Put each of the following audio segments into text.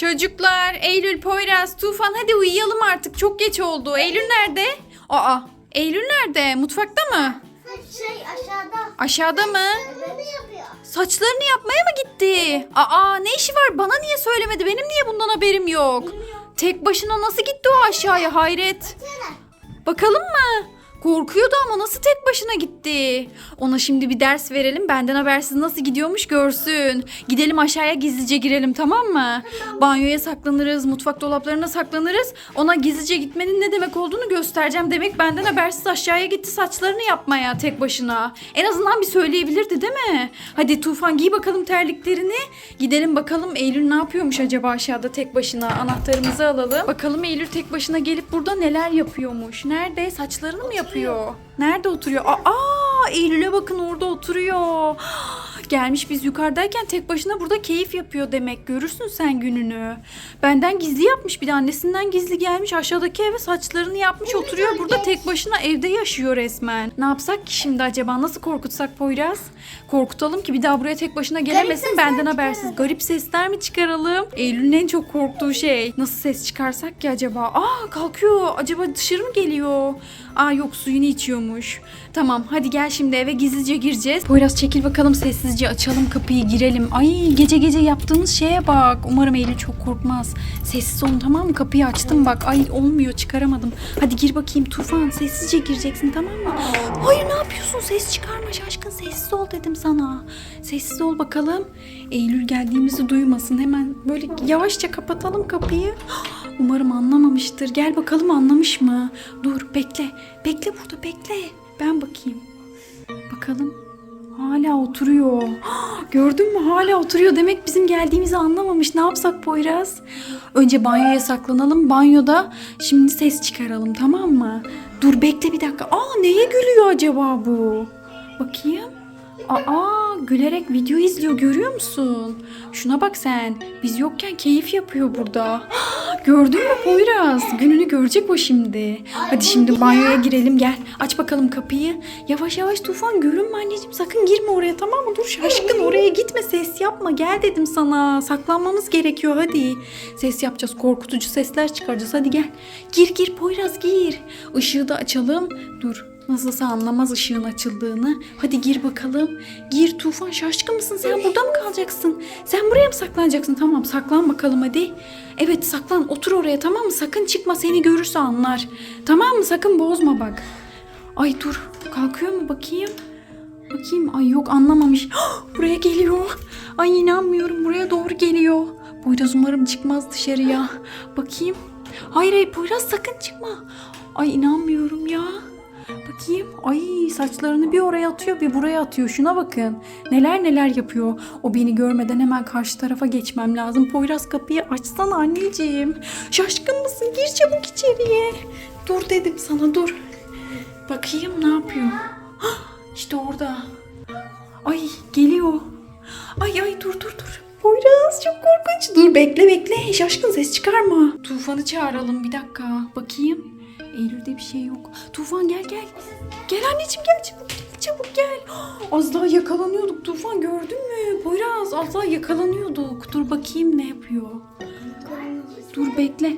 Çocuklar, Eylül, Poyraz, Tufan hadi uyuyalım artık. Çok geç oldu. Eylül nerede? Aa, Eylül nerede? Mutfakta mı? Şey aşağıda. Aşağıda mı? Ne yapıyor? Saçlarını yapmaya mı gitti? Aa, ne işi var? Bana niye söylemedi? Benim niye bundan haberim yok? Tek başına nasıl gitti o aşağıya? Hayret. Bakalım mı? Korkuyordu ama nasıl tek başına gitti? Ona şimdi bir ders verelim. Benden habersiz nasıl gidiyormuş görsün. Gidelim aşağıya gizlice girelim tamam mı? Banyoya saklanırız, mutfak dolaplarına saklanırız. Ona gizlice gitmenin ne demek olduğunu göstereceğim. Demek benden habersiz aşağıya gitti saçlarını yapmaya tek başına. En azından bir söyleyebilirdi değil mi? Hadi Tufan giy bakalım terliklerini. Gidelim bakalım Eylül ne yapıyormuş acaba aşağıda tek başına. Anahtarımızı alalım. Bakalım Eylül tek başına gelip burada neler yapıyormuş. Nerede? Saçlarını mı yapıyor? Nerede oturuyor? Aa, Eylül'e bakın orada oturuyor. Gelmiş biz yukarıdayken tek başına burada keyif yapıyor demek. Görürsün sen gününü. Benden gizli yapmış bir de annesinden gizli gelmiş. Aşağıdaki eve saçlarını yapmış oturuyor. Burada tek başına evde yaşıyor resmen. Ne yapsak ki şimdi acaba? Nasıl korkutsak Poyraz? Korkutalım ki bir daha buraya tek başına gelemesin benden habersiz. Garip sesler mi çıkaralım? Eylül'ün en çok korktuğu şey. Nasıl ses çıkarsak ki acaba? Aa kalkıyor. Acaba dışarı mı geliyor? Aa yok suyunu içiyormuş. Tamam hadi gel şimdi eve gizlice gireceğiz. Poyraz çekil bakalım sessizce açalım kapıyı girelim. Ay gece gece yaptığımız şeye bak. Umarım Eylül çok korkmaz. Sessiz olun tamam mı? Kapıyı açtım bak. Ay olmuyor çıkaramadım. Hadi gir bakayım Tufan sessizce gireceksin tamam mı? Hayır ne yapıyorsun? Ses çıkarma şaşkın sessiz ol dedim sana. Sessiz ol bakalım. Eylül geldiğimizi duymasın. Hemen böyle yavaşça kapatalım kapıyı. Umarım anlamamıştır. Gel bakalım anlamış mı? Dur bekle. Bekle burada bekle. Ben bakayım. Bakalım. Hala oturuyor. Gördün mü? Hala oturuyor. Demek bizim geldiğimizi anlamamış. Ne yapsak Poyraz? Önce banyoya saklanalım. Banyoda şimdi ses çıkaralım tamam mı? Dur bekle bir dakika. Aa neye gülüyor acaba bu? Bakayım. Aa gülerek video izliyor görüyor musun? Şuna bak sen. Biz yokken keyif yapıyor burada. Gördün mü Poyraz? Gününü görecek o şimdi. Hadi şimdi banyoya girelim gel. Aç bakalım kapıyı. Yavaş yavaş Tufan görünme anneciğim. Sakın girme oraya tamam mı? Dur şaşkın oraya gitme ses yapma. Gel dedim sana. Saklanmamız gerekiyor hadi. Ses yapacağız. Korkutucu sesler çıkaracağız. Hadi gel. Gir gir Poyraz gir. Işığı da açalım. Dur. Nasılsa anlamaz ışığın açıldığını. Hadi gir bakalım. Gir Tufan şaşkın mısın? Sen burada mı kalacaksın? Sen buraya mı saklanacaksın? Tamam saklan bakalım hadi. Evet saklan otur oraya tamam mı? Sakın çıkma seni görürse anlar. Tamam mı? Sakın bozma bak. Ay dur kalkıyor mu bakayım? Bakayım ay yok anlamamış. buraya geliyor. Ay inanmıyorum buraya doğru geliyor. Poyraz umarım çıkmaz dışarıya. Bakayım. Hayır hayır Poyraz sakın çıkma. Ay inanmıyorum ya. Bakayım. Ay saçlarını bir oraya atıyor bir buraya atıyor. Şuna bakın. Neler neler yapıyor. O beni görmeden hemen karşı tarafa geçmem lazım. Poyraz kapıyı açsana anneciğim. Şaşkın mısın? Gir çabuk içeriye. Dur dedim sana dur. Bakayım ne yapıyor. Hah, İşte orada. Ay geliyor. Ay ay dur dur dur. Poyraz çok korkunç. Dur bekle bekle. Şaşkın ses çıkarma. Tufan'ı çağıralım bir dakika. Bakayım. Eylül'de bir şey yok. Tufan gel gel. Gel anneciğim gel çabuk gel çabuk gel. Az daha yakalanıyorduk Tufan gördün mü? Poyraz az daha yakalanıyorduk. Dur bakayım ne yapıyor. Dur bekle.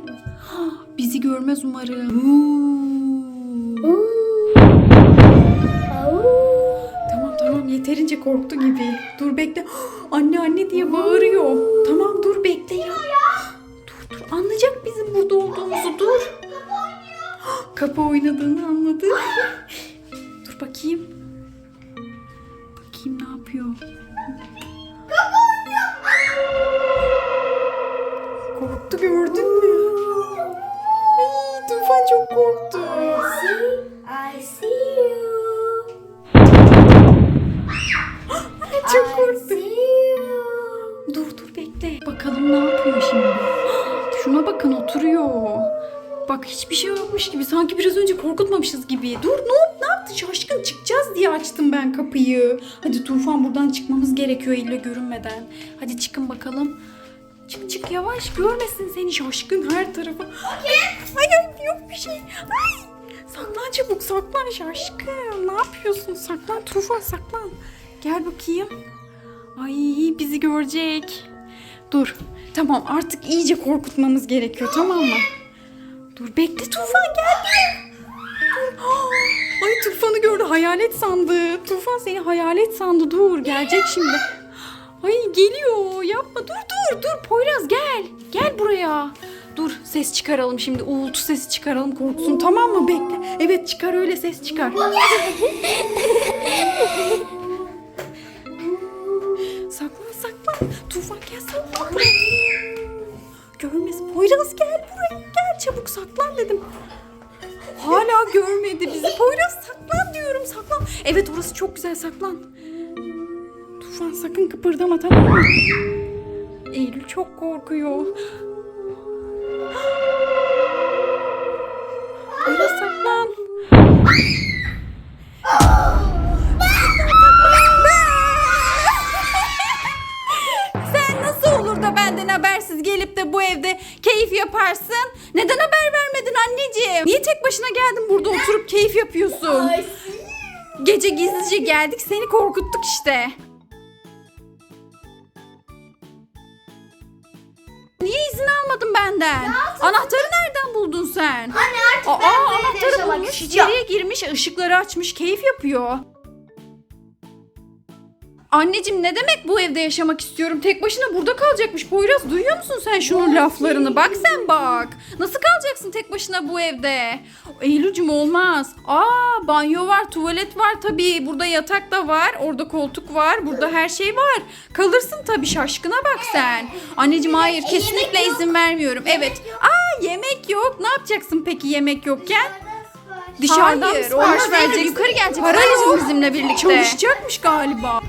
Bizi görmez umarım. Huu. Yeterince korktu gibi. Dur bekle. Anne anne diye bağırıyor. Tamam dur bekle ya. Dur dur anlayacak bizim burada olduğumuzu dur. Kapı oynadığını anladı. dur bakayım. Bakayım ne yapıyor. Korktu gördün mü? Ay, Tufan çok korktu. Hiçbir şey yokmuş gibi. Sanki biraz önce korkutmamışız gibi. Dur ne, ne yaptı şaşkın çıkacağız diye açtım ben kapıyı. Hadi Tufan buradan çıkmamız gerekiyor elle görünmeden. Hadi çıkın bakalım. Çık çık yavaş görmesin seni şaşkın her tarafa. Ay ay yok bir şey. Ay. Saklan çabuk saklan şaşkın. Ne yapıyorsun? Saklan Tufan saklan. Gel bakayım. Ay bizi görecek. Dur. Tamam artık iyice korkutmamız gerekiyor tamam mı? Dur bekle Tufan geldi. Ay Tufan'ı gördü hayalet sandı. Tufan seni hayalet sandı dur gelecek şimdi. Ay geliyor yapma dur dur dur Poyraz gel. Gel buraya. Dur ses çıkaralım şimdi uğultu sesi çıkaralım korksun tamam mı bekle. Evet çıkar öyle ses çıkar. saklan saklan. Tufan gel saklan. Görmesin. Poyraz gel çabuk saklan dedim. Hala görmedi bizi. Poyraz saklan diyorum saklan. Evet orası çok güzel saklan. Tufan sakın kıpırdama tamam mı? Eylül çok korkuyor. Poyraz saklan. Sen nasıl olur da benden habersiz gelip de bu evde keyif yaparsın? Neden haber vermedin anneciğim? Niye tek başına geldin burada oturup keyif yapıyorsun? Gece gizlice geldik seni korkuttuk işte. Niye izin almadın benden? Anahtarı nereden buldun sen? Anne artık Aa, ben bu evde anahtarı yaşamak bulmuş, içeriye girmiş, ışıkları açmış, keyif yapıyor. Anneciğim ne demek bu evde yaşamak istiyorum? Tek başına burada kalacakmış. Poyraz duyuyor musun sen şunun laflarını? Bak sen bak. Nasıl kalacaksın tek başına bu evde? Eylülcüm olmaz. Aa banyo var, tuvalet var tabii. Burada yatak da var. Orada koltuk var. Burada her şey var. Kalırsın tabii şaşkına bak sen. Anneciğim hayır kesinlikle yemek yok. izin vermiyorum. Evet. Aa yemek yok. Ne yapacaksın peki yemek yokken? Dışarıdan Hayır, sipariş olmaz, verecek. vereceksin. Yukarı gelecek. Para yok. bizimle birlikte. Çalışacakmış galiba.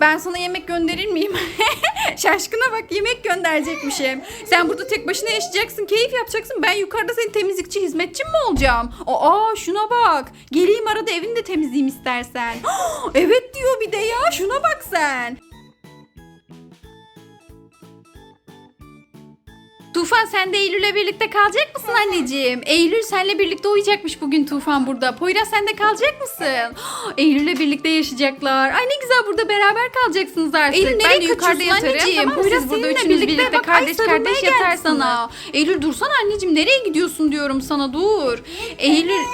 Ben sana yemek gönderir miyim? Şaşkına bak yemek gönderecekmişim. Sen burada tek başına yaşayacaksın, keyif yapacaksın. Ben yukarıda senin temizlikçi hizmetçin mi olacağım? Aa şuna bak. Geleyim arada evini de temizleyeyim istersen. evet diyor bir de ya. Şuna bak sen. Tufan sen de Eylül'le birlikte kalacak mısın anneciğim? Eylül senle birlikte uyuyacakmış bugün Tufan burada. Poyraz sen de kalacak mısın? Eylül'le birlikte yaşayacaklar. Ay ne güzel burada beraber kalacaksınız artık. Eylül, nereye ben de yukarıda yatarım. anneciğim? Tamam, Poyraz siz burada üçünüz birlikte birlikte bak, ay kardeş sarılmaya kardeş yatar sana. Eylül dursana anneciğim nereye gidiyorsun diyorum sana dur. Eylül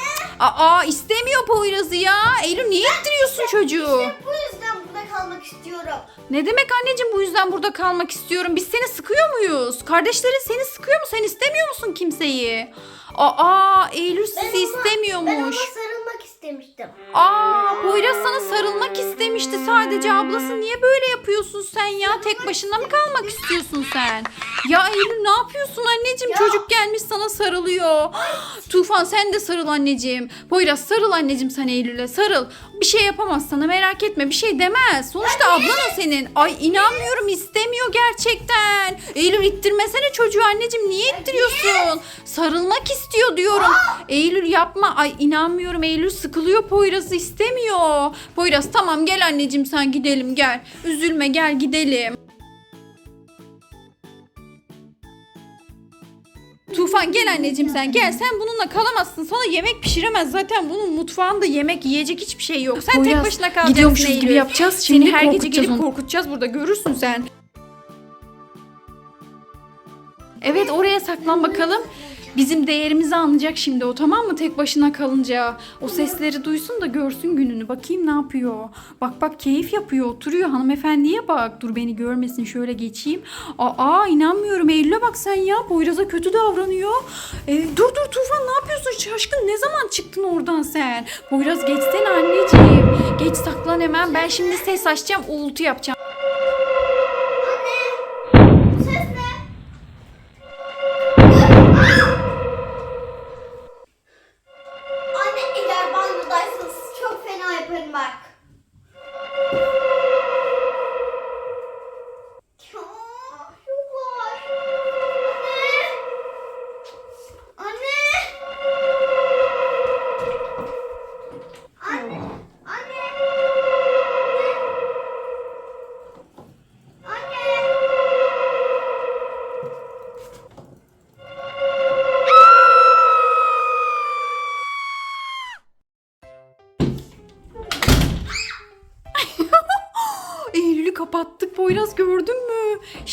Aa istemiyor Poyraz'ı ya. Eylül niye ittiriyorsun çocuğu? Bu yüzden burada kalmak istiyorum. Ne demek anneciğim bu yüzden burada kalmak istiyorum. Biz seni sıkıyor muyuz? Kardeşlerin seni sıkıyor mu? Sen istemiyor musun kimseyi? Aa Eylül sizi Ben ona- Ben ona istemiyormuş. sarılmak istemiştim. Aa Poyraz sana sarılmak istemişti sadece ablası. Niye böyle yapıyorsun sen ya? Tek başına mı kalmak istiyorsun sen? Ya Eylül ne yapıyorsun anneciğim? Ya. Çocuk gelmiş sana sarılıyor. Tufan sen de sarıl anneciğim. Poyraz sarıl anneciğim sen Eylül'e sarıl. Bir şey yapamaz sana merak etme bir şey demez. Sonuçta ablan o senin. Ay inanmıyorum istemiyor gerçekten. Eylül ittirmesene çocuğu anneciğim niye ittiriyorsun? Sarılmak istiyor diyorum. Eylül yapma. Ay inanmıyorum Eylül sıkılıyor Poyraz'ı istemiyor. Poyraz tamam gel anneciğim sen gidelim gel. Üzülme gel gidelim. Tufan gel anneciğim sen gel. Sen bununla kalamazsın. Sana yemek pişiremez. Zaten bunun mutfağında yemek yiyecek hiçbir şey yok. Sen tek Poyraz, başına kalacaksın gidiyormuşuz Eylül. gibi yapacağız. Şimdi Seni her gece gelip onu. korkutacağız burada görürsün sen. Evet oraya saklan bakalım. Bizim değerimizi anlayacak şimdi o tamam mı tek başına kalınca. O sesleri duysun da görsün gününü. Bakayım ne yapıyor. Bak bak keyif yapıyor oturuyor hanımefendiye bak. Dur beni görmesin şöyle geçeyim. Aa inanmıyorum Eylül'e bak sen ya. Poyraz'a kötü davranıyor. Ee, dur dur Tufan ne yapıyorsun şaşkın ne zaman çıktın oradan sen? Poyraz geçsene anneciğim. Geç saklan hemen ben şimdi ses açacağım uğultu yapacağım.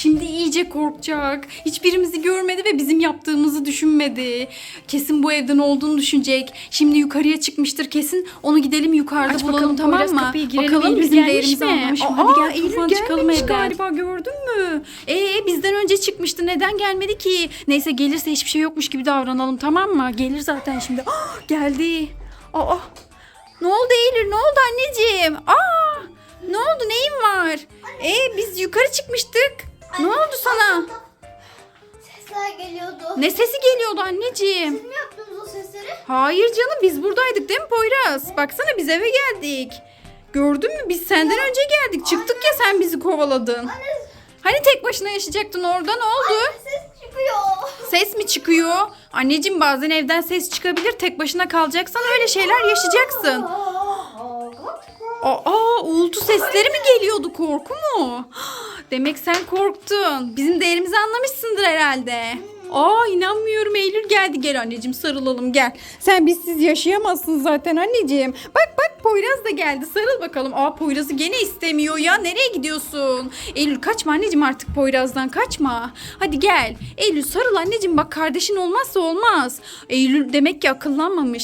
Gece korkacak. Hiçbirimizi görmedi ve bizim yaptığımızı düşünmedi. Kesin bu evden olduğunu düşünecek. Şimdi yukarıya çıkmıştır kesin. Onu gidelim yukarıda Aç bulalım bakalım, tamam mı? kapıyı girelim. Bakalım Eylül bizim değerimizi mi? anlamış mı? Aa, Hadi gel Eylül çıkalım evden. galiba gördün mü? Ee bizden önce çıkmıştı. Neden gelmedi ki? Neyse gelirse hiçbir şey yokmuş gibi davranalım tamam mı? Gelir zaten şimdi. Ah, geldi. Aa, ne oldu Eylül? Ne oldu anneciğim? Aa, ne oldu? Neyin var? Ee biz yukarı çıkmıştık. Ne oldu sana? Sesler geliyordu. Ne sesi geliyordu anneciğim? Siz mi yaptınız o sesleri? Hayır canım biz buradaydık değil mi Poyraz? Baksana biz eve geldik. Gördün mü biz senden önce geldik. Çıktık ya sen bizi kovaladın. Hani tek başına yaşayacaktın orada ne oldu? Ses çıkıyor. Ses mi çıkıyor? Anneciğim bazen evden ses çıkabilir. Tek başına kalacaksan öyle şeyler yaşayacaksın. Aa, uğultu sesleri mi geliyordu? Korku mu? Demek sen korktun. Bizim değerimizi anlamışsındır herhalde. Aa inanmıyorum Eylül geldi. Gel anneciğim sarılalım gel. Sen bizsiz yaşayamazsın zaten anneciğim. Bak bak Poyraz da geldi. Sarıl bakalım. Aa Poyraz'ı gene istemiyor ya. Nereye gidiyorsun? Eylül kaçma anneciğim artık Poyraz'dan kaçma. Hadi gel. Eylül sarıl anneciğim bak kardeşin olmazsa olmaz. Eylül demek ki akıllanmamış.